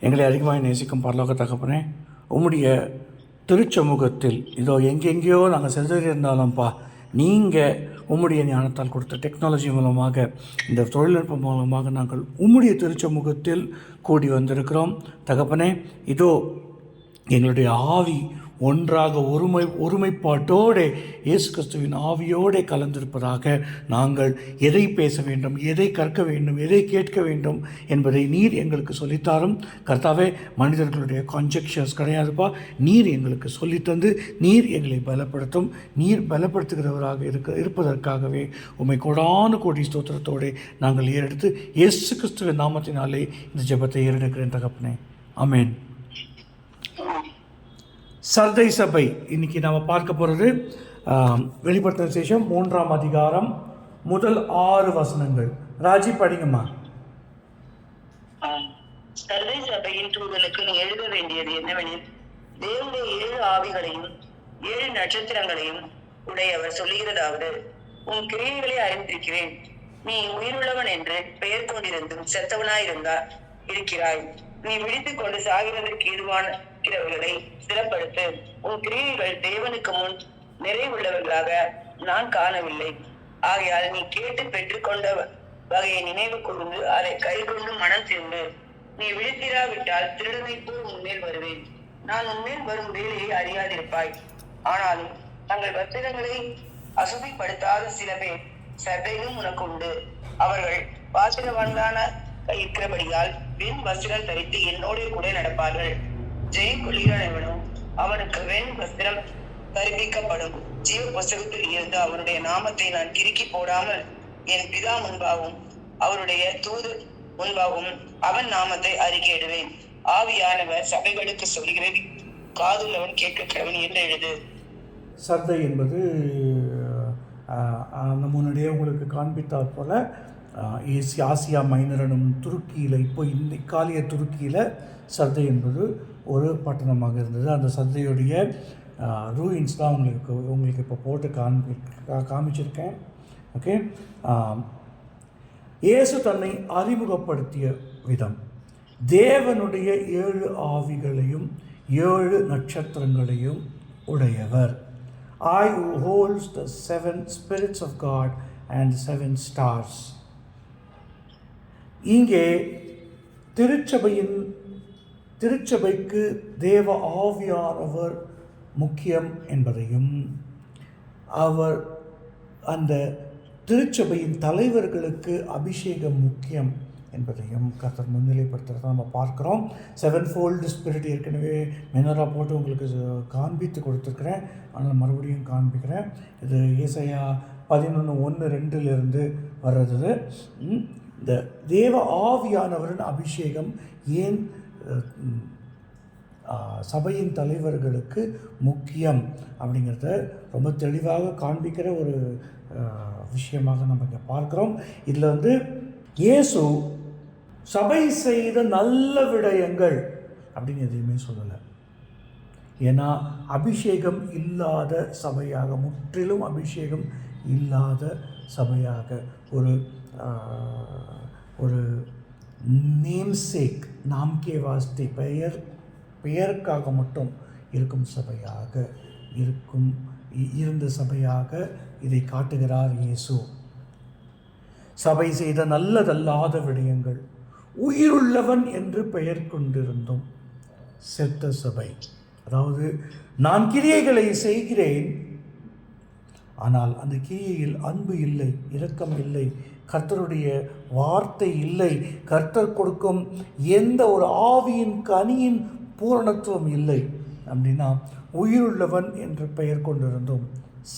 எங்களை அதிகமாக நேசிக்கும் பரலோக தகப்பனே உம்முடைய திருச்சமூகத்தில் இதோ எங்கெங்கேயோ நாங்கள் சென்றிருந்தாலும்ப்பா நீங்கள் உம்முடைய ஞானத்தால் கொடுத்த டெக்னாலஜி மூலமாக இந்த தொழில்நுட்பம் மூலமாக நாங்கள் உம்முடைய திருச்சமூகத்தில் கூடி வந்திருக்கிறோம். தகப்பனே இதோ எங்களுடைய ஆவி ஒன்றாக ஒருமை ஒருமைப்பாட்டோடு இயேசு கிறிஸ்துவின் ஆவியோடு கலந்திருப்பதாக நாங்கள் எதை பேச வேண்டும் எதை கற்க வேண்டும் எதை கேட்க வேண்டும் என்பதை நீர் எங்களுக்கு சொல்லித்தாரும். கர்த்தாவே மனிதர்களுடைய கான்ஜெக்ஷன்ஸ் கிடையாதுப்பா. நீர் எங்களுக்கு சொல்லித்தந்து நீர் எங்களை பலப்படுத்தும். நீர் பலப்படுத்துகிறவராக இருக்க இருப்பதற்காகவே உமை கொடான கோடி ஸ்தோத்திரத்தோடு நாங்கள் ஏறெடுத்து இயேசு கிறிஸ்துவின் நாமத்தினாலே இந்த ஜெபத்தை ஏறெடுக்கிறேன் தகப்பனே. அமேன் சர்தை சபை. இன்னைக்கு நாம் பார்க்க போகிறது வெளிப்படுத்தின விசேஷம் மூன்றாம் அதிகாரம் முதல் ஆறு வசனங்கள். ராஜி படிங்கம்மா. ஆம். சபையின் தூதலுக்கு நீ எழுத வேண்டியது என்னவெனில் தேவனுடைய ஏழு ஆவிகளையும் ஏழு நட்சத்திரங்களையும் உடையவர் சொல்லுகிறதாவது உன் கிரியைகளை அறிந்திருக்கிறேன். நீ உயிருள்ளவன் என்று பெயர் கொண்டிருந்தும் செத்தவனாயிருந்தா இருக்கிறாய். நீ விழித்துக் கொண்டு சாகிறதற்கு இருக்கிறவர்களை சிறப்படுத்து. உன் கிரியைகள் தேவனுக்கு முன் நிறைவுள்ளவர்களாக நான் காணவில்லை. ஆகையால் நீ கேட்டு பெற்றுக்கொண்ட வகையை நினைவு கூர்ந்து அதை கைகொண்டு மனம் திரும்பு. நீ விழித்திராவிட்டால் திருடனை போல் உன்மேல் வருவேன். நான் உன்மேல் வரும் வேலையை அறியாதிருப்பாய். ஆனாலும் தங்கள் வஸ்திரங்களை அசுதிப்படுத்தாத சில பேர் சட்டையும் உனக்கு உண்டு. அவர்கள் பாத்திரவான்களான இருக்கிறபடியால் வெண் வஸ்திரம் தரித்து என்னோட கூட நடப்பார்கள். ஜெயம் எவனும் அவனுக்கு வெண் வஸ்திரம் தரிப்பிக்கப்படும். ஜீவ புஸ்தகத்தில் இருந்து அவருடைய நாமத்தை நான் கிறுக்கி போடாமல் என் பிதா முன்பாகவும் அவருடைய தூது முன்பாகவும் அவன் நாமத்தை அறிக்கையிடுவேன் ஆவியானவர் சபைகளுக்கு சொல்கிறது காதுள்ளவன் கேட்க கிழவன் என்று எழுது. சர்தை என்பது ஆஹ், முன்னாடியே உங்களுக்கு காண்பித்தாற் போல ஏசி ஆசியா மைனரனும் துருக்கியில் இப்போ இந்த இக்காலிய துருக்கியில் சர்தை என்பது ஒரு பட்டணமாக இருந்தது. அந்த சந்தையுடைய ரூயின்ஸ் தான் உங்களுக்கு உங்களுக்கு இப்போ போட்டு காமி காமிச்சிருக்கேன். ஓகே இயேசு தன்னை அறிமுகப்படுத்திய விதம். தேவனுடைய ஏழு ஆவிகளையும் ஏழு நட்சத்திரங்களையும் உடையவர். I holds the seven spirits of God and seven stars இங்கே திருச்சபையின் திருச்சபைக்கு தேவ ஆவியானவர் முக்கியம் என்பதையும் அவர் அந்த திருச்சபையின் தலைவர்களுக்கு அபிஷேகம் முக்கியம் என்பதையும் கர்த்தர் முன்னிலைப்படுத்துகிறத நம்ம பார்க்குறோம். செவன் ஃபோல்டு ஸ்பிரிட் ஏற்கனவே மெனராக போட்டு உங்களுக்கு காண்பித்து கொடுத்துருக்குறேன். ஆனால் மறுபடியும் காண்பிக்கிறேன். இது இசையா பதினொன்று ஒன்று ரெண்டுலேருந்து வர்றது. இந்த தேவ ஆவியானவரின் அபிஷேகம் ஏன் சபையின் தலைவர்களுக்கு முக்கியம் அப்படிங்கிறத ரொம்ப தெளிவாக காண்பிக்கிற ஒரு விஷயமாக நம்ம இங்கே பார்க்குறோம். இதில் வந்து இயேசு சபை செய்த நல்ல விடயங்கள் அப்படின்னு எதையுமே சொல்லலை. ஏன்னா அபிஷேகம் இல்லாத சபையாக முற்றிலும் அபிஷேகம் இல்லாத சபையாக ஒரு ஒரு நேம்சேக் நாம்கே வாஸ்தே பெயர் பெயருக்காக மட்டும் இருக்கும் சபையாக இருக்கும் இருந்த சபையாக இதை காட்டுகிறார் இயேசு. சபை செய்த நல்லதல்லாத விடயங்கள் உயிருள்ளவன் என்று பெயர் கொண்டிருந்தும் செத்த சபை. அதாவது நான் கிரியைகளை செய்கிறேன் ஆனால் அந்த கிரியையில் அன்பு இல்லை இரக்கம் இல்லை கர்த்தருடைய வார்த்தை இல்லை. கர்த்தர் கொடுக்கும் எந்த ஒரு ஆவியின் கனியின் பூரணத்துவம் இல்லை. அப்படின்னா உயிருள்ளவன் என்று பெயர் கொண்டிருந்தும்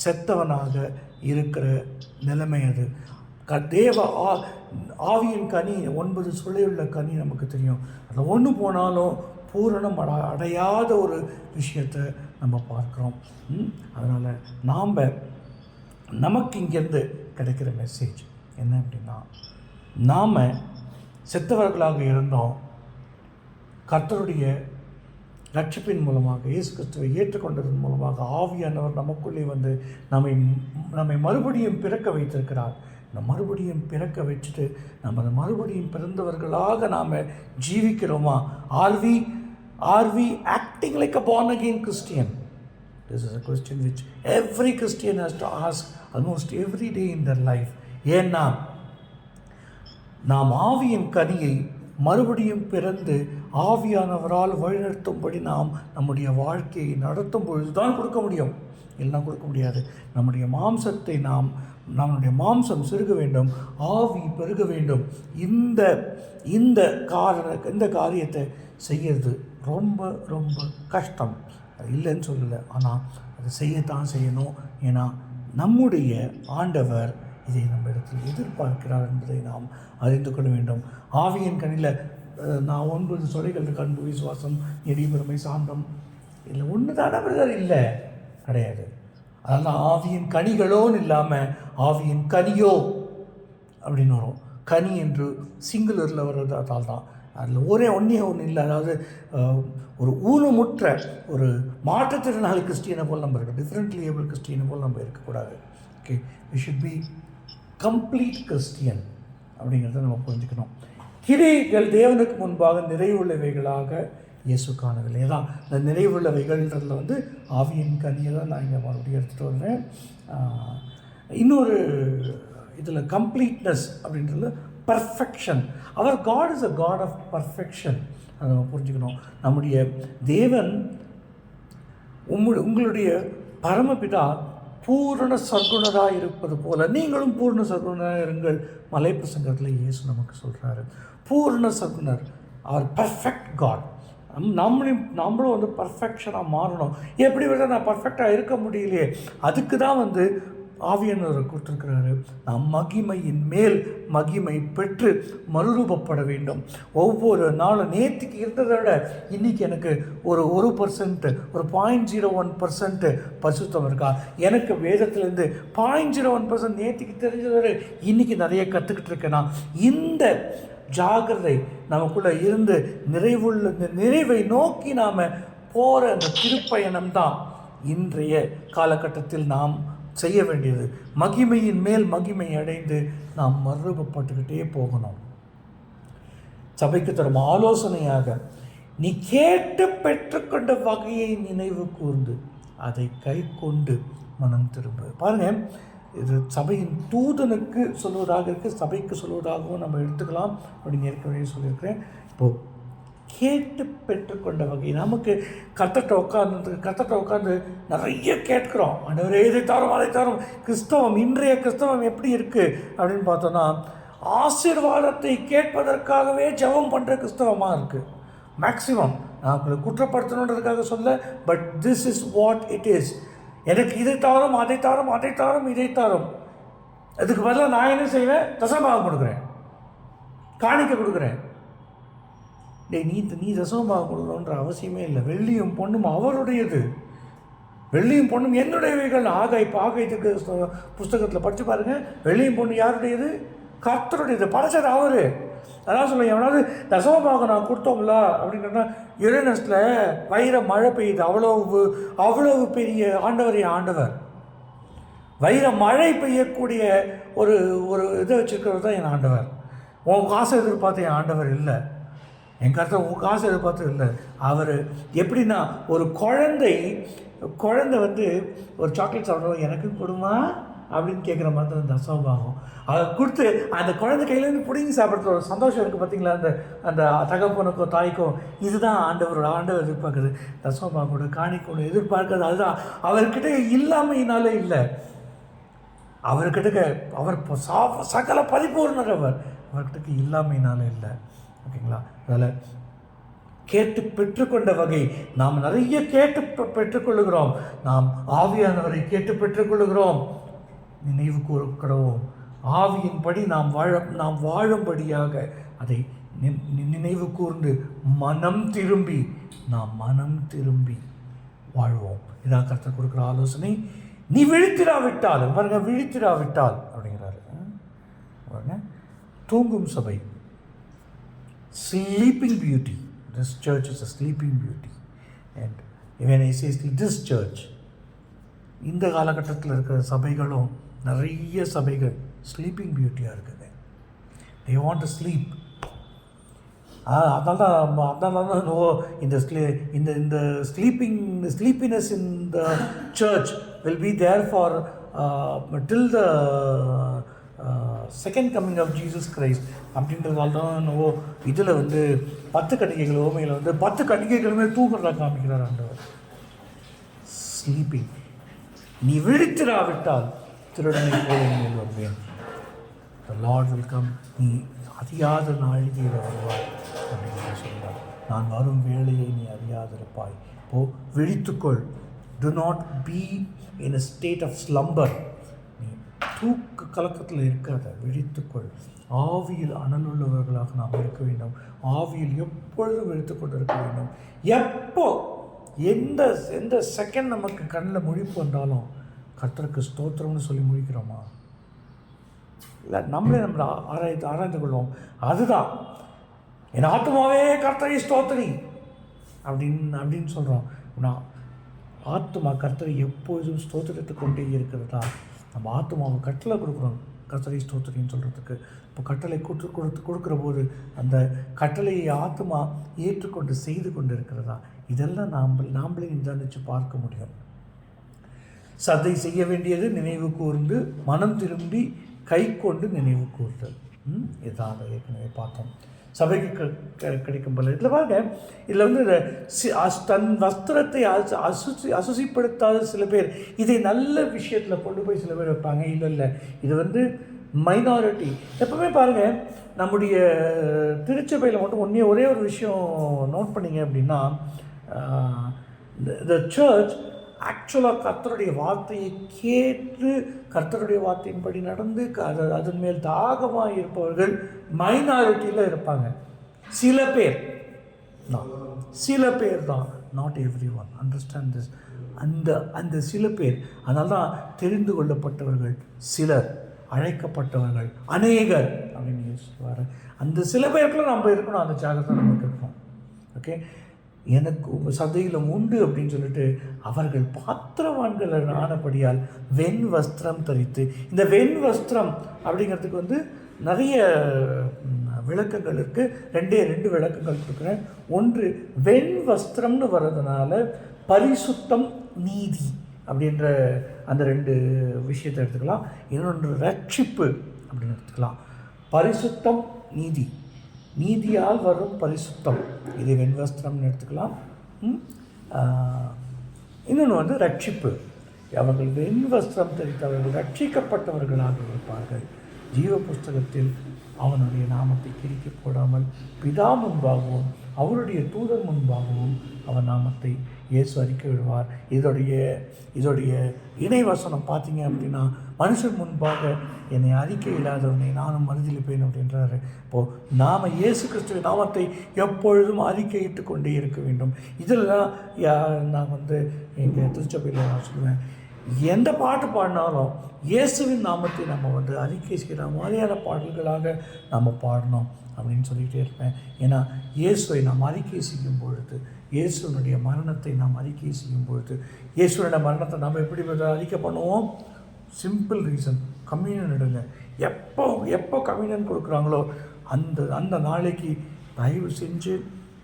செத்தவனாக இருக்கிற நிலைமை அது. க தேவ ஆ ஆவியின் கனி ஒன்பது சொல்லியுள்ள கனி நமக்கு தெரியும். அதில் ஒன்று போனாலும் பூரணம் அட அடையாத ஒரு விஷயத்தை நம்ம பார்க்குறோம். அதனால் நாம் நமக்கு இங்கேருந்து கிடைக்கிற மெசேஜ் என்ன அப்படின்னா நாம் செத்தவர்களாக இருந்தோம். கர்த்தருடைய ரட்சிப்பின் மூலமாக இயேசு கிறிஸ்துவை ஏற்றுக்கொண்டதன் மூலமாக ஆவியானவர் நமக்குள்ளே வந்து நம்மை நம்மை மறுபடியும் பிறக்க வைத்திருக்கிறார். நம்ம மறுபடியும் பிறக்க வச்சுட்டு நம்ம மறுபடியும் பிறந்தவர்களாக நாம் ஜீவிக்கிறோமா? Are we are we acting like a born again Christian this is a question which every Christian has to ask almost every day in their life ஏன்னா நாம் ஆவியின் கனியை மறுபடியும் பிறந்து ஆவியானவரால் வழிநடத்தும்படி நாம் நம்முடைய வாழ்க்கையை நடத்தும் பொழுதுதான் கொடுக்க முடியும். எல்லாம் கொடுக்க முடியாது. நம்முடைய மாம்சத்தை நாம் நம்முடைய மாம்சம் சிறுக வேண்டும் ஆவி பெருக வேண்டும். இந்த இந்த காரண இந்த காரியத்தை செய்யறது ரொம்ப ரொம்ப கஷ்டம். இல்லைன்னு சொல்லலை. ஆனால் அதை செய்யத்தான் செய்யணும். ஏன்னா நம்முடைய ஆண்டவர் இதை நம்ம இடத்தில் எதிர்பார்க்கிறார் என்பதை நாம் அறிந்து கொள்ள வேண்டும். ஆவியின் கண்ணில் நான் ஒன்பது சொலைகள் கண்பு விசுவாசம் நெறி சாந்தம். இல்லை ஒன்று தான் பிரதர் இல்லை. கிடையாது. அதனால் ஆவியின் கனிகளோன்னு இல்லாமல் ஆவியின் கனியோ அப்படின்னு வரும். கனி என்று சிங்குலரில் வர்றதால் தான். அதில் ஒரே ஒன்றே ஒன்று இல்லை. அதாவது ஒரு ஊனமுற்ற ஒரு மாற்றுத்திறனாளி கிறிஸ்டியனை போல் நம்ம இருக்கோம் டிஃப்ரெண்ட்லி ஏபிள் கிறிஸ்டியனை போல் நம்ம இருக்கக்கூடாது. Okay we should be complete Christian அப்படிங்கிறத நம்ம புரிஞ்சுக்கணும். கிரியைகள் தேவனுக்கு முன்பாக நிறைவுள்ளவைகளாக இயேசு காணவில்லை. தான் இந்த நிறைவுள்ளவைகள்ன்றதில் வந்து ஆவியின் கனியை தான் நான் இங்கே மறுபடியும் எடுத்துகிட்டு வர்றேன். இன்னொரு இதில் கம்ப்ளீட்னஸ் அப்படின்றது perfection our God is a God of perfection அதை நம்ம புரிஞ்சுக்கணும். நம்முடைய தேவன் உம்மு உங்களுடைய பரமபிதா பூரண சர்க்குணராக இருப்பது போல நீங்களும் பூரண சர்க்குணராக இருங்கள். மலைப்பு சங்கத்தில் இயேசு நமக்கு சொல்கிறாரு பூரண சர்க்குணர் அவர் பர்ஃபெக்ட் காட் நம் நம்மளையும் நம்மளும் வந்து பர்ஃபெக்ஷனாக மாறணும். எப்படி விட நான் பர்ஃபெக்டாக இருக்க முடியலையே. அதுக்கு தான் வந்து ஆவியானவரை கொடுத்துருக்கிறாரு நாம் மகிமையின் மேல் மகிமை பெற்று மறுரூபப்பட வேண்டும். ஒவ்வொரு நாளும் நேற்றுக்கு இருந்ததை விட இன்றைக்கி எனக்கு ஒரு ஒரு பர்சன்ட் ஒரு பாயிண்ட் ஜீரோ ஒன் பர்சன்ட் பசுத்தம் இருக்கா? எனக்கு வேதத்துலேருந்து பாயிண்ட் ஜீரோ ஒன் பர்சன்ட் நேற்றுக்கு தெரிஞ்சதை விட இன்றைக்கி நிறைய கற்றுக்கிட்டு இருக்கேன்னா இந்த ஜாகிரதை நமக்குள்ளே இருந்து நிறைவுள்ள இந்த நிறைவை நோக்கி நாம் போகிற அந்த திருப்பயணம் தான் இன்றைய காலகட்டத்தில் நாம் செய்ய வேண்டியது. மகிமையின் மேல் மகிமை அடைந்து நாம் மறுரூபப்பட்டுக்கிட்டே போகணும். சபைக்கு தரும் ஆலோசனையாக நீ கேட்டு பெற்றுக்கொண்ட வகையை நினைவு கூர்ந்து அதை கை கொண்டு மனம் திரும்ப. பாருங்க இது சபையின் தூதனுக்கு சொல்வதாக இருக்கு சபைக்கு சொல்வதாகவும் நம்ம எடுத்துக்கலாம் அப்படின்னு ஏற்கனவே சொல்லியிருக்கிறேன். இப்போது கேட்டு பெற்றுக்கொண்ட வகை நமக்கு கத்தட்ட உட்கார்ந்து கத்தட்ட உட்காந்து நிறைய கேட்குறோம். ஆண்டவரே இதை தரும் அதை தரும். கிறிஸ்தவம் இன்றைய கிறிஸ்தவம் எப்படி இருக்குது அப்படின்னு பார்த்தோன்னா ஆசீர்வாதத்தை கேட்பதற்காகவே ஜெபம் பண்ணுற கிறிஸ்தவமாக இருக்குது மேக்ஸிமம் நான் உங்களை குற்றப்படுத்தணுன்றதுக்காக சொல்ல but this is what it is எனக்கு இதை தாரும் அதை தாரும் அதை தாரும் இதை தாரும். அதுக்கு பதிலாக நான் என்ன செய்வேன்? தசமாகம் கொடுக்குறேன். காணிக்க கொடுக்குறேன். டேய் நீ நீ தசமபாகம் கொடுக்கணுன்ற அவசியமே இல்லை. வெள்ளியும் பொண்ணும் அவருடையது வெள்ளியும் பொண்ணும் என்னுடையவைகள். ஆகாய் இப்போ புஸ்தகத்தில் படித்து பாருங்கள் வெள்ளியும் பொண்ணு யாருடையது? கர்த்தருடையது. படைச்சது அவர். அதான் சொல்லுவேன் எவனாவது தசமமாக நான் கொடுத்தோம்ல அப்படின்னா யுரேனஸில் வைர மழை பெய்யுது. அவ்வளவு அவ்வளவு பெரிய ஆண்டவர் ஆண்டவர். வைர மழை பெய்யக்கூடிய ஒரு ஒரு இதை வச்சுருக்கிறது தான் என் ஆண்டவர். உன் காசை எதிர்பார்த்த என் ஆண்டவர் இல்லை. என் கருத்தை உங்கள் காசு எதிர்பார்த்து இல்லை. அவர் எப்படின்னா ஒரு குழந்தை குழந்தை வந்து ஒரு சாக்லேட் சாப்பிட்றோம் எனக்கு கொடுமா? அப்படின்னு கேட்குற மாதிரி தான் அந்த அசோபாகும் அதை கொடுத்து அந்த குழந்தை கையிலேருந்து பிடிங்கி சாப்பிட்றது ஒரு சந்தோஷம் இருக்குது பார்த்தீங்களா அந்த அந்த தகப்பனுக்கோ தாய்க்கோ இதுதான் ஆண்டவரோட ஆண்டவர் எதிர்பார்க்குறது தசோபாகோட காணிக்கோட எதிர்பார்க்கறது அதுதான் அவர்கிட்ட இல்லாமையினாலே இல்லை. அவர்கிட்ட அவர் இப்போ சா சகல பரிபூர்ணர் அவர். அவர்கிட்ட இல்லாமையினால இல்லை. ஓகேங்களா? அதில் கேட்டு பெற்றுக்கொண்ட வகை நாம் நிறைய கேட்டு பெ- பெற்றுக்கொள்ளுகிறோம். நாம் ஆவியானவரை கேட்டு பெற்றுக்கொள்ளுகிறோம். நினைவு கூறப்படுவோம் ஆவியின்படி நாம் வாழ நாம் வாழும்படியாக அதை நினைவு கூர்ந்து மனம் திரும்பி நாம் மனம் திரும்பி வாழ்வோம். இதான் கருத்தை கொடுக்குற ஆலோசனை. நீ விழித்திராவிட்டால் பாருங்க விழித்திராவிட்டால் அப்படிங்கிறாரு. பாருங்க தூங்கும் சபை. Sleeping beauty. This church is a sleeping beauty. And when I say this church, இந்த காலகட்டத்தில் இருக்கிற சபைகளும் நிறைய சபைகள் ஸ்லீப்பிங் பியூட்டியாக இருக்குது தே வாண்ட் டு ஸ்லீப் அதனால தான் அதனால தான் நோ இந்த ஸ்லீ இந்த இந்த sleeping sleepiness in the church will be there for till the second coming of Jesus Christ அப்படின்றதால தான் என்னவோ இதில் வந்து பத்து கணிகைகள் ஓமையில் வந்து பத்து கணிகைகளுமே தூங்குறதா காமிக்கிறார் ஆண்டவர். ஸ்லீப்பிங் நீ விழித்திராவிட்டால் திருடனை போல மேல் வருவேன். த லார்ட் வெல்கம் நீ அறியாத நாழிகையில் வருவாய் அப்படின்னு சொல்கிறார் நான் வரும் வேலையை நீ அறியாதிருப்பாய். போ விழித்துக்கொள். Do not be in a state of slumber தூக்க கலக்கத்தில் இருக்காத விழித்துக்கொள் ஆவியில் அனலுள்ளவர்களாக நாம் இருக்க வேண்டும். ஆவியில் எப்பொழுதும் விழித்து இருக்க வேண்டும். எப்போ? எந்த எந்த செகண்ட் நமக்கு கண்ணில் முழிப்பு வந்தாலும் கர்த்தருக்கு ஸ்தோத்திரம்னு சொல்லி முழிக்கிறோமா? இல்லை நம்மளே நம்மளை ஆராய்ந்து ஆராய்ந்து கொள்வோம். அதுதான். என் ஆத்மாவே கர்த்தரை ஸ்தோத்திரி. அப்படின்னு அப்படின்னு சொல்கிறோம் நான் ஆத்மா கர்த்தரை எப்பொழுதும் ஸ்தோத்திரத்து கொண்டே இருக்கிறதா? நம்ம ஆத்மாவை கட்டளை கொடுக்குறோம் கர்த்தரை ஸ்தோத்திரின்னு சொல்கிறதுக்கு இப்போ கட்டளை கொடுத்து கொடுத்து கொடுக்குற போது அந்த கட்டளையை ஆத்மா ஏற்றுக்கொண்டு செய்து கொண்டு இருக்கிறதா இதெல்லாம் நாம் நாம்ளே நிதானித்து பார்க்க முடியும். சதை செய்ய வேண்டியது நினைவு கூர்ந்து மனம் திரும்பி கை கொண்டு நினைவு கூர்தல். ம், இதான் ஏற்கனவே பார்த்தோம். சபைக்கு க- கிடைக்கும் போல இதில் பாருங்க இதில் வந்து தன் வஸ்திரத்தை அசு அசுசி அசுசிப்படுத்தாத சில பேர் இதை நல்ல விஷயத்தில் கொண்டு போய் சில பேர் வைப்பாங்க. இல்லை இல்லை. இது வந்து மைனாரிட்டி எப்பவுமே பாருங்கள் நம்முடைய திருச்சபையில் மட்டும் ஒன்றே ஒரே ஒரு விஷயம் நோட் பண்ணீங்க அப்படின்னா த சர்ச் ஆக்சுவலாக கர்த்தருடைய வார்த்தையை கேட்டு கர்த்தருடைய வார்த்தையின்படி நடந்து க- அது அதன் மேல் தாகமாக இருப்பவர்கள் மைனாரிட்டியில் இருப்பாங்க. சில பேர். தான் சில பேர் தான். Not every one understand this அந்த அந்த சில பேர். அதனால தான் தெரிந்து கொள்ளப்பட்டவர்கள் சிலர் அழைக்கப்பட்டவர்கள் அநேகர் அப்படின்னு சொல்லுவார் அந்த சில பேருக்குள்ள நம்ம இருக்கணும். அந்த ஜாகத்தை நமக்கு இருக்கணும் ஓகே எனக்கு உங்கள் சதையிலும் உண்டு அப்படின்னு சொல்லிட்டு அவர்கள் பாத்திரவான்கள் ஆனபடியால் வெண் வஸ்திரம் தரித்து இந்த வெண் வஸ்திரம் அப்படிங்கிறதுக்கு வந்து நிறைய விளக்கங்கள் இருக்குது ரெண்டே ரெண்டு விளக்கங்கள் கொடுக்குறேன். ஒன்று வெண் வஸ்திரம்னு வர்றதுனால பரிசுத்தம் நீதி அப்படின்ற அந்த ரெண்டு விஷயத்தை எடுத்துக்கலாம். இன்னொன்று ரட்சிப்பு அப்படின்னு எடுத்துக்கலாம். பரிசுத்தம் நீதி. நீதியால் வரும் பரிசுத்தம். இது வெண்வஸ்திரம்னு எடுத்துக்கலாம். ம்? இன்னொன்று வந்து ரட்சிப்பு. அவர்கள் வெண்வஸ்திரம் தெரித்தவர்கள் ரட்சிக்கப்பட்டவர்களாக இருப்பார்கள். ஜீவ புஸ்தகத்தில் அவனுடைய நாமத்தை கிரிக்க போடாமல் பிதா முன்பாகவும் அவருடைய தூதர் முன்பாகவும் அவன் நாமத்தை இயேசு அறிக்கை விடுவார். இதோடைய இதோடைய இணைவசனம் பார்த்தீங்க அப்படின்னா மனுஷன் முன்பாக என்னை அறிக்கை இல்லாதவனை நானும் மறுதளிப்பேன் அப்படின்றாரு இப்போது நாம் இயேசு கிறிஸ்துவ நாமத்தை எப்பொழுதும் அறிக்கையிட்டு கொண்டே இருக்க வேண்டும். இதில் தான் நான் வந்து எங்கள் திருச்சபையில் நான் சொல்லுவேன். எந்த பாட்டு பாடினாலும் இயேசுவின் நாமத்தை நம்ம வந்து அறிக்கை செய்கிற மாதிரியான பாடல்களாக நம்ம பாடணும் அப்படின்னு சொல்லிகிட்டே இருப்பேன். ஏன்னா இயேசுவை நாம் அறிக்கை செய்யும் பொழுது இயேசுனுடைய மரணத்தை நாம் அறிக்கை செய்யும் பொழுது இயேசுனுடைய மரணத்தை நாம் எப்படி அறிக்கை பண்ணுவோம்? சிம்பிள் ரீசன் கம்யூனியன் எடுங்க எப்போ எப்போ கம்யூனியன் கொடுக்குறாங்களோ அந்த அந்த நாளைக்கு தயவு செஞ்சு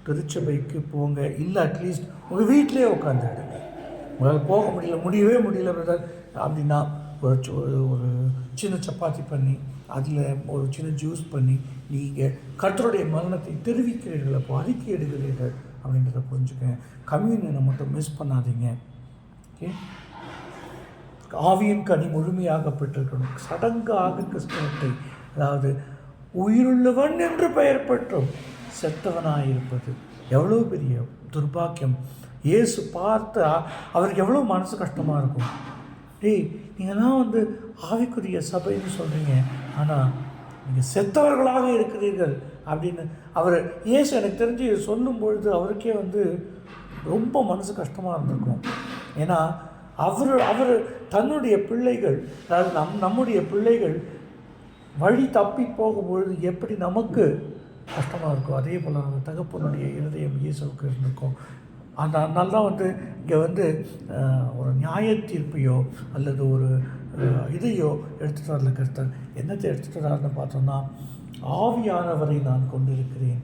திருச்சபைக்கு போங்க. இல்லை அட்லீஸ்ட் உங்கள் வீட்டிலே உட்காந்துடுங்க உங்களால் போக முடியல முடியவே முடியல பிரதர் அப்படின்னா ஒரு ஒரு ஒரு சின்ன சப்பாத்தி பண்ணி அதில் ஒரு சின்ன ஜூஸ் பண்ணி நீங்கள் கர்த்தருடைய மரணத்தை தெரிவிக்கிறீர்கள் அப்போ அறிக்கை எடுக்கிறீர்கள் அப்படின்றத புரிஞ்சுக்கங்க. கம்யூனியனை மட்டும் மிஸ் பண்ணாதீங்க. ஓகே ஆவியின் கனி முழுமையாக பெற்றிருக்கணும். சடங்காக கிறிஸ்தவத்தை அதாவது உயிருள்ளவன் என்று பெயர் பெற்றும் செத்தவனாயிருப்பது எவ்வளோ பெரிய துர்பாக்கியம். இயேசு பார்த்தா அவருக்கு எவ்வளோ மனசு கஷ்டமாக இருக்கும். டேய் நீங்கள்லாம் வந்து ஆவிக்குரிய சபைன்னு சொல்கிறீங்க ஆனால் நீங்கள் செத்தவர்களாக இருக்கிறீர்கள் அப்படின்னு அவர் இயேசு எனக்கு தெரிஞ்சு சொல்லும் பொழுது அவருக்கே வந்து ரொம்ப மனசு கஷ்டமாக இருந்திருக்கும். ஏன்னா அவர் அவர் தன்னுடைய பிள்ளைகள் அதாவது நம் நம்முடைய பிள்ளைகள் வழி தப்பி போகும்பொழுது எப்படி நமக்கு கஷ்டமாக இருக்கும் அதே போல் அந்த தகப்பனுடைய இருதயம் இயேசுக்கு இருந்திருக்கும். அந்த அதனால தான் வந்து இங்கே வந்து ஒரு நியாய தீர்ப்பையோ அல்லது ஒரு இதையோ எடுத்துகிட்டு வரல கர்த்தர். என்னத்தை எடுத்துகிட்டு வராருன்னு பார்த்தோம்னா ஆவியானவரை நான் கொண்டிருக்கிறேன்.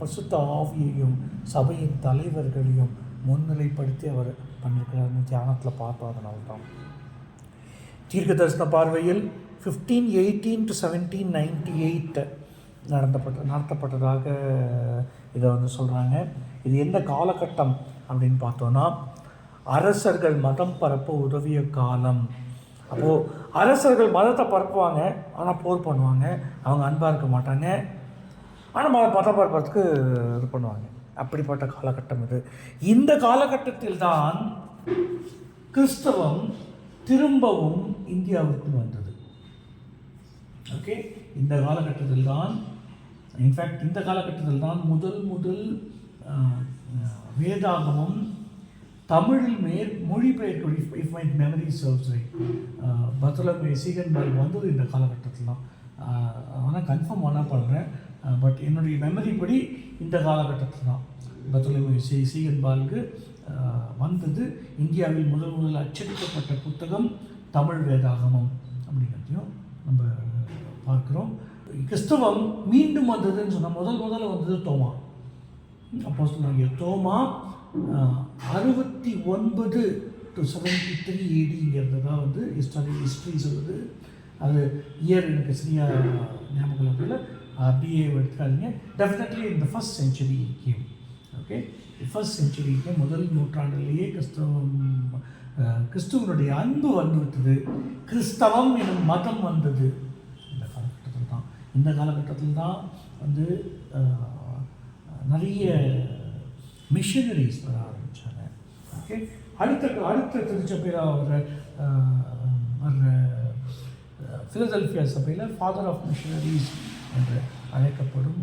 பசுத்த ஆவியையும் சபையின் தலைவர்களையும் முன்னிலைப்படுத்தி அவர் பண்ணியிருக்கிறாருன்னு தியானத்தில் பார்த்தோம் அதனால தான் தீர்க்க தரிசன பார்வையில் fifteen eighteen to seventeen ninety eight நடத்தப்பட்ட நடத்தப்பட்டதாக இதை வந்து சொல்கிறாங்க இது எந்த காலகட்டம் அப்படின்னு பார்த்தோன்னா அரசர்கள் மதம் பரப்ப உதவிய காலம். அப்போது அரசர்கள் மதத்தை பரப்புவாங்க ஆனால் போர் பண்ணுவாங்க. அவங்க அன்பாக இருக்க மாட்டாங்க. ஆனால் மத மதம் பரப்புறதுக்கு இது பண்ணுவாங்க. அப்படிப்பட்ட காலகட்டம் இது. இந்த காலகட்டத்தில் தான் கிறிஸ்தவம் திரும்பவும் இந்தியாவுக்கு வந்தது. ஓகே இந்த காலகட்டத்தில் தான் இன்ஃபேக்ட் இந்த காலகட்டத்தில் தான் முதல் முதல் ஆஹ், வேதாகமம் தமிழில் மேல் மொழிபெயர்க்க if my memory serves right பத்தலமே Ziegenbalg வந்தது இந்த காலகட்டத்தில் தான் ஆனால் கன்ஃபார்ம் ஆனால் பண்ணுறேன் பட் என்னுடைய மெமரி படி இந்த காலகட்டத்தில் தான். பத்தலமே சி சி சீகன்பாலுக்கு வந்தது. இந்தியாவில் முதல் முதல் அச்சடிக்கப்பட்ட புத்தகம் தமிழ் வேதாகமம் அப்படிங்கிறதையும் நம்ம பார்க்குறோம். கிறிஸ்தவம் மீண்டும் வந்ததுன்னு சொன்னால் முதல் முதல்ல வந்தது தோமா. அப்போ சொன்னாங்க தோமா அறுபத்தி ஒன்பது டு செவன்டி த்ரீ ஏடிங்கிறது தான் வந்து ஹிஸ்டாரி ஹிஸ்ட்ரி சொல்லுது. அது இயர் எனக்கு சரியாக ஞாபகம் இல்லை அப்படியே எடுத்துக்காதீங்க. டெஃபினெட்லி இந்த first century came okay first செஞ்சுரிக்கு முதல் நூற்றாண்டிலேயே கிறிஸ்தவம் கிறிஸ்துவனுடைய அன்பு வந்துவிட்டது கிறிஸ்தவம் எனும் மதம் வந்தது. இந்த காலகட்டத்தில் தான். இந்த காலகட்டத்தில் தான் வந்து நிறைய மிஷனரிஸ் வர ஆரம்பித்தாங்க ஓகே அடுத்த அடுத்த திருச்சபையில் வர வர்ற ஃபிலதெல்ஃபியா சபையில் ஃபாதர் ஆஃப் மிஷனரிஸ் என்று அழைக்கப்படும்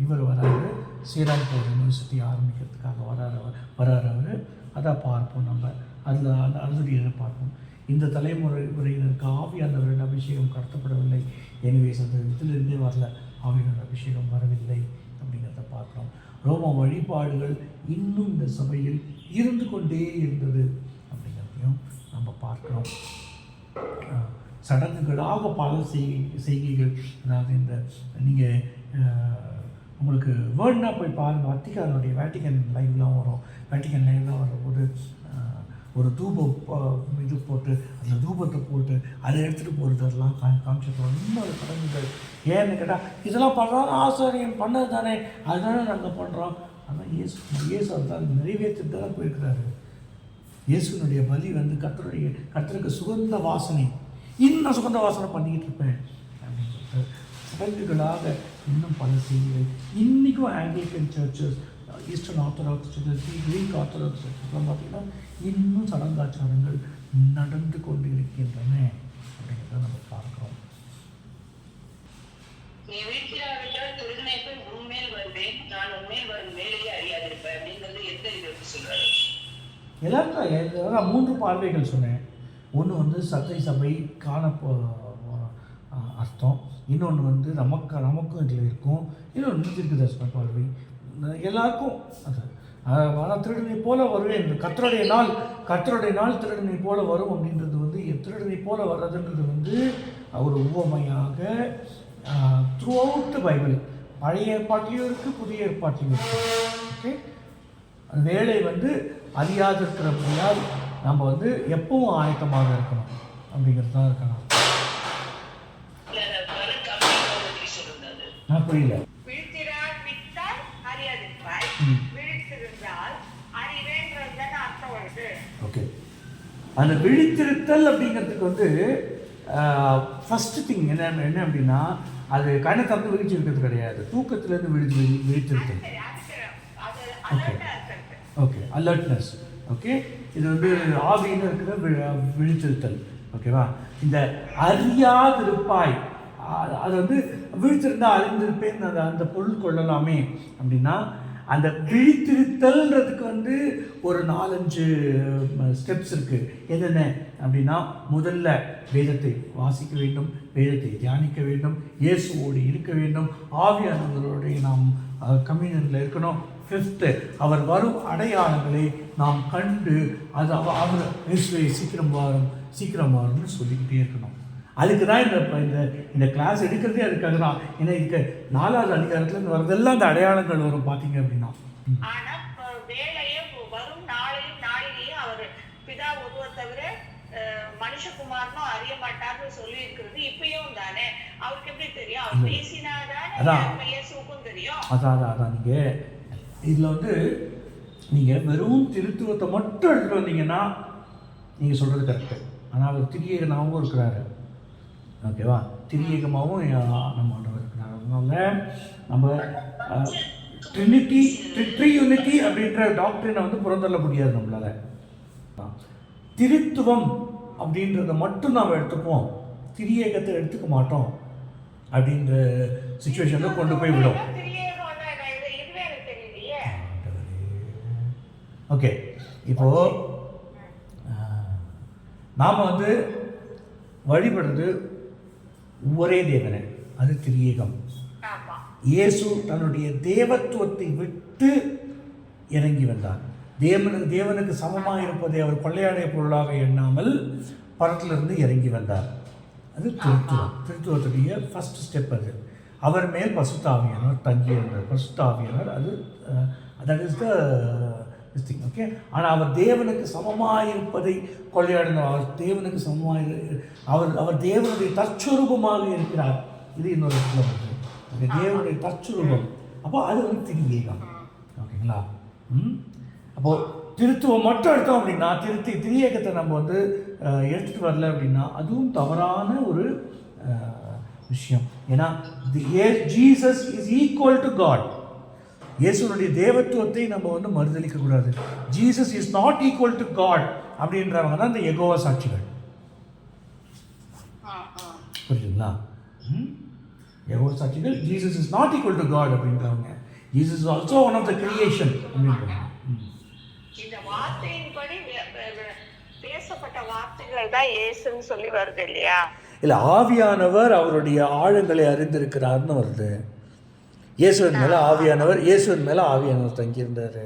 இவர் வராரு. ஸ்ரீராம்பூர் யூனிவர்சிட்டி ஆரம்பிக்கிறதுக்காக வராரு அவர். வராரு அவர். அதை பார்ப்போம் நம்ம. அதில் அந்த அதனுடைய பார்ப்போம். இந்த தலைமுறை முறையினருக்கு ஆவியானவரின் அபிஷேகம் கடத்தப்படவில்லை. எனவே அந்த இதிலிருந்தே வரல. ஆவியான அபிஷேகம் வரவில்லை அப்படிங்கிறத பார்க்குறோம். ரோம வழிபாடுகள் இன்னும் இந்த சபையில் இருந்து கொண்டே இருந்தது அப்படிங்கிறதையும் நம்ம பார்க்குறோம். சடங்குகளாக பல செய் செய்கைகள் அதாவது இந்த நீங்கள் உங்களுக்கு வேர்ட்னா போய் பாருங்கள் வத்திகானுடைய வேட்டிகன் லைவ்லாம் வரும். வேட்டிகன் லைவ்லாம் வரும்போது ஒரு தூபம் இது போட்டு அதில் தூபத்தை போட்டு அதை எடுத்துகிட்டு போகிறது அதெல்லாம் கா காமிச்சிருக்கோம். ரொம்ப சடங்குகள். ஏன்னு கேட்டால் இதெல்லாம் பண்ணுறாங்க ஆசாரியம் பண்ணது தானே அதுதானே நாங்கள் பண்ணுறோம் ஆனால் இயேசு இயேசு அதுதான் நிறைவேற்றிட்டு தான் போயிருக்கிறாரு. இயேசுனுடைய பலி வந்து கத்தருடைய கத்தருக்கு சுகந்த வாசனை. இன்னும் சுகந்த வாசனை பண்ணிக்கிட்டு இருப்பேன். அப்படின்னு சொல்லிட்டு சடங்குகளாக இன்னும் பல செய்திகள். இன்றைக்கும் Anglican churches Eastern Orthodox churches Greek Orthodox சர்ச்சஸ்லாம் பார்த்தீங்கன்னா இன்னும் சடங்காச்சாரங்கள் நடந்து கொண்டு இருக்கின்றன அப்படிங்கிறத நம்ம பார்க்குறோம். எல்லாருக்கும் மூன்று பார்வைகள் சொன்னேன். ஒன்று வந்து சத்தை சபை காண அர்த்தம். இன்னொன்று வந்து நமக்கு நமக்கும் இதில் இருக்கும். இன்னொன்று தீர்க்க தரிசன பார்வை. எல்லாருக்கும் அது. ஆனால் திருடனை போல வருவேன். கத்தருடைய நாள் கத்தருடைய நாள் திருடனை போல வரும் அப்படின்றது வந்து திருடனை போல வர்றதுன்றது வந்து ஒரு உவமையாக த்ரூ அவுட் பைபிள் பழைய ஏற்பாட்டிலையும் இருக்குது புதிய ஏற்பாட்டிலையும் இருக்குது ஓகே வேலை வந்து அறியாதிருக்கிறபடியால் நம்ம வந்து எப்பவும் ஆயத்தமாக இருக்கணும். அப்படிங்கிறது தான் இருக்கணும். புரியல. ஓகே. அந்த விழித்திருத்தல் அப்படிங்கிறதுக்கு வந்து ஃபஸ்ட்டு திங் என்ன என்ன அப்படின்னா அது கண்ணை திறந்து விழிச்சு இருக்கிறது கிடையாது. தூக்கத்துலேருந்து விழிச்சு விழி விழித்திருத்தல். இருக்கிறது ஓகே அலர்ட்னஸ் ஓகே இது வந்து ஆவின்னு இருக்கிற வி- விழித்திருத்தல். ஓகேவா இந்த அறியாதிருப்பாய். அது வந்து விழித்திருந்தால் அறிந்திருப்பேன் அந்த அந்த பொருள் கொள்ளலாமே. அப்படின்னா அந்த விழித்திருத்தல்ன்றதுக்கு வந்து ஒரு நாலஞ்சு ஸ்டெப்ஸ் இருக்குது என்னென்ன? அப்படின்னா முதல்ல வேதத்தை வாசிக்க வேண்டும் வேதத்தை தியானிக்க வேண்டும் இயேசுவோடு இருக்க வேண்டும். ஆவியானவர்களோடு நாம் கம்யூனியனில் இருக்கணும். ஃபிஃப்த்து அவர் வரும் அடையாளங்களை நாம் கண்டு அது அவ- அவர் இயேசுவை சீக்கிரம் வரும் சீக்கிரம் மாறணும்னு சொல்லிக்கிட்டே இருக்கணும். அதுக்கு தான் இந்த இந்த இந்த கிளாஸ் எடுக்கிறதே அதுக்காக தான். ஏன்னா இதுக்கு நாலாவது அதிகாரத்துலேருந்து வரதெல்லாம் அந்த அடையாளங்கள் வரும் பார்த்தீங்க அப்படின்னா. மனுஷகுமாரனும் அறிய மாட்டார்னு சொல்லி இருக்கிறது இப்பயும் தானே. அவருக்கு எப்படி தெரியும்? அவர் பேசினாதானே இயேசுவுக்கும் தெரியும். அதான் அதான் அதான். நீங்கள் இதில் வந்து நீங்கள் வெறும் திருத்துவத்தை மட்டும் எடுத்துகிட்டு வந்தீங்கன்னா நீங்கள் சொல்கிறது கரெக்டு ஆனால் அவர் திரியேகனாகவும் இருக்கிறாரு. ஓகேவா திரியேகமாகவும் நம்ம ஆண்டவர் இருக்கிறார். அதனால நம்ம ட்ரினிட்டி ட்ரி யூனிட்டி அப்படின்ற டாக்டரினை வந்து புறந்தள்ள முடியாது நம்மளால. திருத்துவம் அப்படின்றத மட்டும் நாம் எடுத்துப்போம் திரியேகத்தை எடுத்துக்க மாட்டோம். அப்படின்ற சுச்சுவேஷனில் கொண்டு போய் விடும். ஓகே. இப்போது நாம் வந்து வழிபடுறது ஒரே தேவனை. அது திரியேகம். இயேசு தன்னுடைய தேவத்துவத்தை விட்டு இறங்கி வந்தார். தேவனுக்கு தேவனுக்கு சமமாக இருப்பதை அவர் கொள்ளையாடைய பொருளாக எண்ணாமல் பரத்திலிருந்து இறங்கி வந்தார். அது திருத்துவம். திருத்துவத்துடைய ஃபர்ஸ்ட் ஸ்டெப் அது. அவர் மேல் பசுத்தாவியானவர் தங்கியிருந்தார். பசுத்தாவியானவர் அது that is the thing okay ஆனால் அவர் தேவனுக்கு சமமாக இருப்பதை கொள்ளையாடணும் அவர் தேவனுக்கு சமமாக அவர் அவர் தேவனுடைய தற்சொரூபமாக இருக்கிறார். இது இன்னொரு இடத்துல வருது அந்த தேவனுடைய தற்சுரூபம். அப்போ அது வந்து திரியேகம் ஓகேங்களா? ம்? அப்போது திருத்துவம் மட்டும் எடுத்தோம் அப்படின்னா திருத்தி திரியேகத்தை நம்ம வந்து எடுத்துகிட்டு வரல அப்படின்னா அதுவும் தவறான ஒரு விஷயம். ஏன்னா Jesus is equal to God இயேசுனுடைய தேவத்துவத்தை நம்ம வந்து மறுதளிக்க கூடாது. Jesus is not equal to God அப்படின்றவங்க தான் இந்த எகோவா சாட்சிகள். புரியுதுங்களா? எகோவா சாட்சிகள் Jesus is not equal to God அப்படின்றவங்க. Jesus is also one of the creation அப்படின்றவங்க. இந்த வார்த்தையின்படி பேசப்பட்ட வார்த்தைகள் தான் இயேசுன்னு சொல்லி வருது இல்லையா? இல்லை ஆவியானவர் அவருடைய ஆழங்களை அறிந்திருக்கிறார்னு வருது. இயேசுவின் மேலே ஆவியானவர் இயேசுவின் மேலே ஆவியானவர் தங்கியிருந்தார்.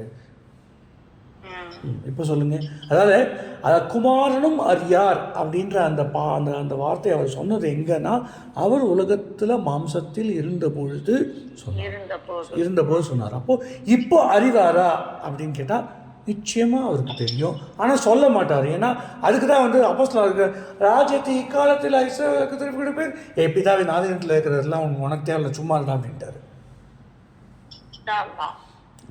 இப்போ சொல்லுங்க. அதாவது அதாவது குமாரனும் அறியார் அப்படின்ற அந்த பா அந்த அந்த வார்த்தை அவர் சொன்னது எங்கன்னா அவர் உலகத்தில் மாம்சத்தில் இருந்த பொழுது சொன்னார். இருந்த போது இருந்தபோது சொன்னார். அப்போ இப்போ அறிவாரா அப்படின்னு கேட்டால் நிச்சயமாக அவருக்கு தெரியும். ஆனால் சொல்ல மாட்டார். ஏன்னா அதுக்கு தான் வந்து அப்போஸ்தலர் இருக்கு ராஜ்யத்தை இக்காலத்தில் இஸ்ரவேலுக்கு திருப்பி கொடுப்பேன். ஏ பிதாவின் ஆதீனத்தில் இருக்கிறதெல்லாம் உனக்கு தேவையில்ல சும்மா இருந்தா அப்படின்ட்டாரு.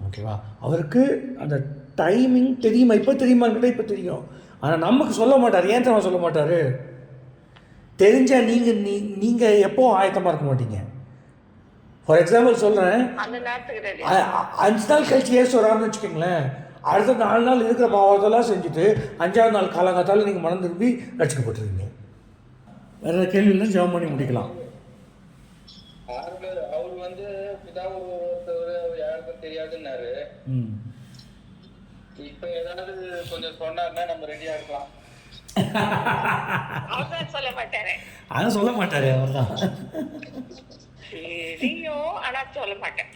ஓகேவா அவருக்கு அந்த டைமிங் தெரியுமா? இப்போ தெரியுமா? கேட்டால் இப்போ தெரியும். ஆனால் நமக்கு சொல்ல மாட்டார். ஏன் தெரியுமா சொல்ல மாட்டார்? தெரிஞ்சால் நீங்கள் நீ நீங்கள் எப்போ ஆயத்தமாக இருக்க மாட்டீங்க. ஃபார் எக்ஸாம்பிள் சொல்கிறேன் அஞ்சு நாள் கழிச்சு ஏசு வரான்னு வச்சுக்கோங்களேன். அடுத்த நாலு நாள் இருக்கிற பாவத்தெல்லாம் செஞ்சுட்டு அஞ்சாவது நாள் காலங்காத்தால நீங்கள் மனம் திரும்பி ரசிக்கப்பட்டுருவீங்க வேறு கேள்வி இல்லை ஜெபம் பண்ணி முடிக்கலாம். அவர் வந்து பிதா இப்ப ஏதாவது கொஞ்சம் சொன்னாருன்னா நம்ம ரெடியா இருக்கலாம். அவர்தான் சொல்ல மாட்டாரு. அதை சொல்ல மாட்டார் அவர் தான் தெரியும் ஆனா சொல்ல மாட்டேன்.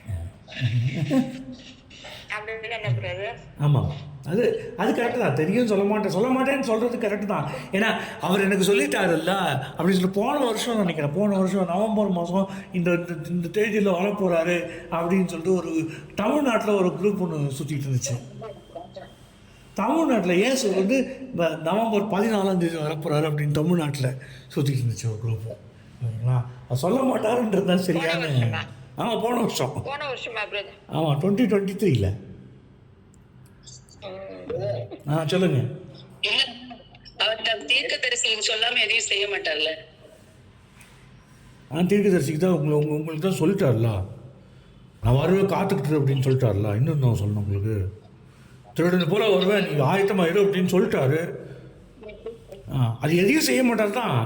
ஆமாம் அது அது கரெக்டு தான். தெரியும் சொல்ல மாட்டேன். சொல்ல மாட்டேன்னு சொல்கிறது கரெக்டு தான். ஏன்னா அவர் எனக்கு சொல்லிட்டாருல்ல அப்படின்னு சொல்லி போன வருஷம் நினைக்கிறேன். போன வருஷம் நவம்பர் மாதம் இந்த இந்த- தேதியில் வரப்போகிறாரு அப்படின்னு சொல்லிட்டு ஒரு தமிழ்நாட்டில் ஒரு குரூப் ஒன்று சுற்றிட்டு இருந்துச்சு. தமிழ்நாட்டில் ஏசு வந்து நவம்பர் பதினாலாம் தேதி வரப்போகிறாரு அப்படின்னு தமிழ்நாட்டில் சுற்றிட்டு இருந்துச்சு ஒரு குரூப் ஓகேங்களா சொல்ல மாட்டாருன்றது தான் சரியான ஆமாம் போன வருஷம். போன வருஷமா பிரதர் ஆமாம் டுவெண்ட்டி டுவெண்ட்டி த்ரீல ஆ சொல்லுங்கள் இல்ல அவர் தம் தீர்க்க தரிசனம் சொல்லாம எதையும் செய்ய மாட்டார்ல. ஆ தீர்க்கதரிசிக்கு தான் உங்களை உங்க உங்களுக்கு தான் சொல்லிட்டார்ல. நான் வருவேன் காத்துக்கிட்டு அப்படின்னு சொல்லிட்டார்ல. இன்னும் நான் சொல்லணும் உங்களுக்கு. திருடனை போல வருவேன் நீங்கள் ஆயத்தமாக இரு அப்படின்னு சொல்லிட்டாரு. ஆ அது எதையும் செய்ய மாட்டார் தான்.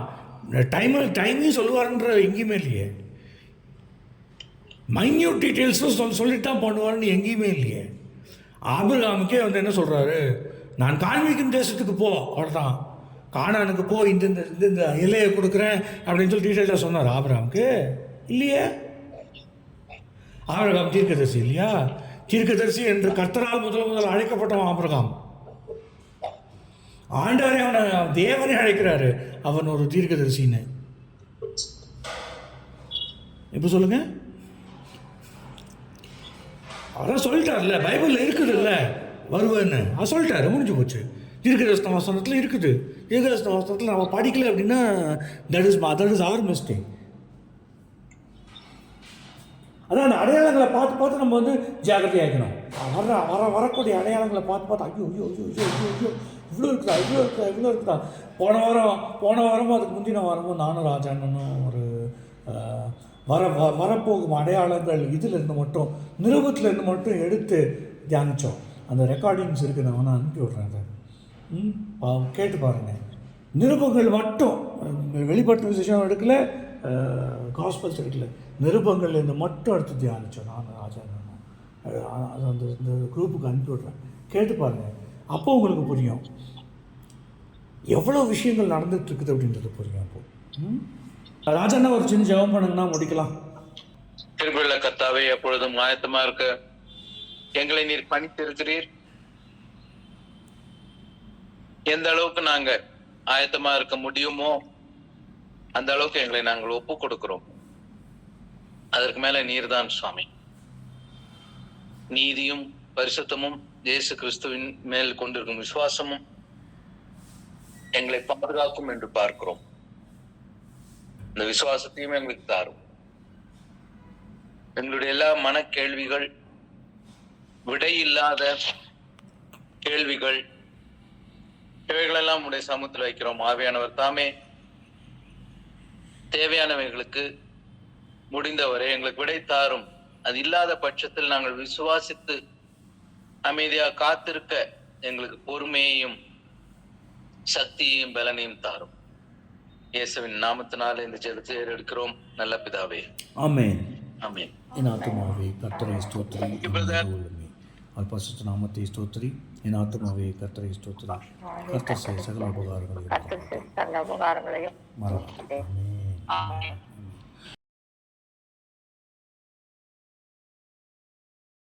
டைம் டைமையும் சொல்லுவாருன்ற எங்கேயுமே இல்லையே. மைன்யூட் டீட்டெயில்ஸும் சொல் சொல்லிட்டு தான் பண்ணுவாருன்னு எங்கேயுமே இல்லையே. ஆபிரகாமுக்கே வந்து என்ன சொல்கிறாரு நான் காண்பிக்கும் தேசத்துக்கு போ அவ்வளோதான் காணானுக்கு போ இந்த இந்த இந்த இந்த இலையை கொடுக்குறேன் அப்படின்னு சொல்லி டீட்டெயிலாக சொன்னார் ஆபிரகாமுக்கு. இல்லையே. ஆபிரகாம் தீர்க்கதரிசி இல்லையா? தீர்க்கதரிசி என்று கர்த்தரால் முதல் முதல் அழைக்கப்பட்டவன் ஆபிரகாம். ஆண்டாரே அவனை தேவனே அழைக்கிறாரு. அவன் ஒரு தீர்க்கதரிசின்னு. இப்போ சொல்லுங்கள் அதான் சொல்லிட்டார்ல பைபிளில் இருக்குதுல்ல. வருவேன்னு. அவர் சொல்லிட்டாரு முடிஞ்சு போச்சு. தீர்க்கதர்சன வசனத்தில் இருக்குது. தீர்க்கதர்சன வசனத்தில் நம்ம படிக்கல அப்படின்னா தட் இஸ் தட் இஸ் அவர் மிஸ்டேக் அதான் அந்த அடையாளங்களை பார்த்து பார்த்து நம்ம வந்து ஜாகிரதையாக்கணும் வர வர வரக்கூடிய அடையாளங்களை பார்த்து பார்த்து ஐயோ ஐயோ ஐயோ ஐயோ ஐயோ ஐயோ இவ்வளோ இருக்குதா இவ்வளோ இருக்குதா இவ்வளோ இருக்குதா. போன வாரம் போன வாரமும் அதுக்கு முந்தின வாரமும் நானும் ராஜாண்ணனும் ஒரு வர வ- வரப்போகும் அடையாளங்கள் இதிலிருந்து மட்டும் நிருபத்தில் இருந்து மட்டும் எடுத்து தியானித்தோம் அந்த ரெக்கார்டிங்ஸ் இருக்குது நான் வேணா அனுப்பி விட்றேன் ம் பா- கேட்டு பாருங்கள் நிருபங்கள் மட்டும் வெளிப்பட்ட விசேஷம் எடுக்கல காஸ்பல்ஸ் எடுக்கல. நிருபங்கள் இந்த மட்டும் எடுத்து தியானித்தோம் நான் ராஜாண்ணனும் அந்த இந்த குரூப்புக்கு அனுப்பி விட்றேன். கேட்டு பாருங்கள் அப்போ உங்களுக்கு புரியும். எவ்வளோ விஷயங்கள் நடந்துகிட்ருக்குது இருக்குது அப்படின்றது புரியும் அப்போது ம்? ராஜண்ணா ஒரு சின்ன ஜெபம் பண்ணுங்கன்னா முடிக்கலாம். திருவிழா கத்தாவே எப்பொழுதும் ஆயத்தமா இருக்க. எங்களை நீர் பணித்திருக்கிறீர். எந்த அளவுக்கு நாங்க ஆயத்தமா இருக்க முடியுமோ அந்த அளவுக்கு எங்களை நாங்கள் ஒப்பு கொடுக்கிறோம். அதற்கு மேல நீர்தான் சுவாமி. நீதியும் பரிசுத்தமும் இயேசு கிறிஸ்துவின் மேல் கொண்டிருக்கும் விசுவாசமும் எங்களை பாதுகாக்கும் என்று பார்க்கிறோம். இந்த விசுவாசத்தையும் எங்களுக்கு தாரும். எங்களுடைய எல்லா மன கேள்விகள் விடையில்லாத கேள்விகள் இவைகளெல்லாம் உடைய சமூகத்தில் வைக்கிறோம். ஆவியானவர் தாமே தேவையானவைகளுக்கு முடிந்தவரை எங்களுக்கு விடை தாரும். அது இல்லாத பட்சத்தில் நாங்கள் விசுவாசித்து அமைதியா காத்திருக்க எங்களுக்கு பொறுமையையும் சக்தியையும் பலனையும் தாரும். இயேசுவின் நாமத்தினால இந்த ஜெபத்தை எடுக்கிறோம் நல்ல பிதாவே. ஆமென். ஆமென். என் ஆத்மாவே கர்த்தரை ஸ்தோத்திரி. உள்ளமே. அல்பசுத்த நாமத்தை ஸ்தோத்திரி. என் ஆத்மாவே கர்த்தரை ஸ்தோத்திரி. கர்த்தர் சகல உபகாரங்களையும் மறவாதே. ஆமென்.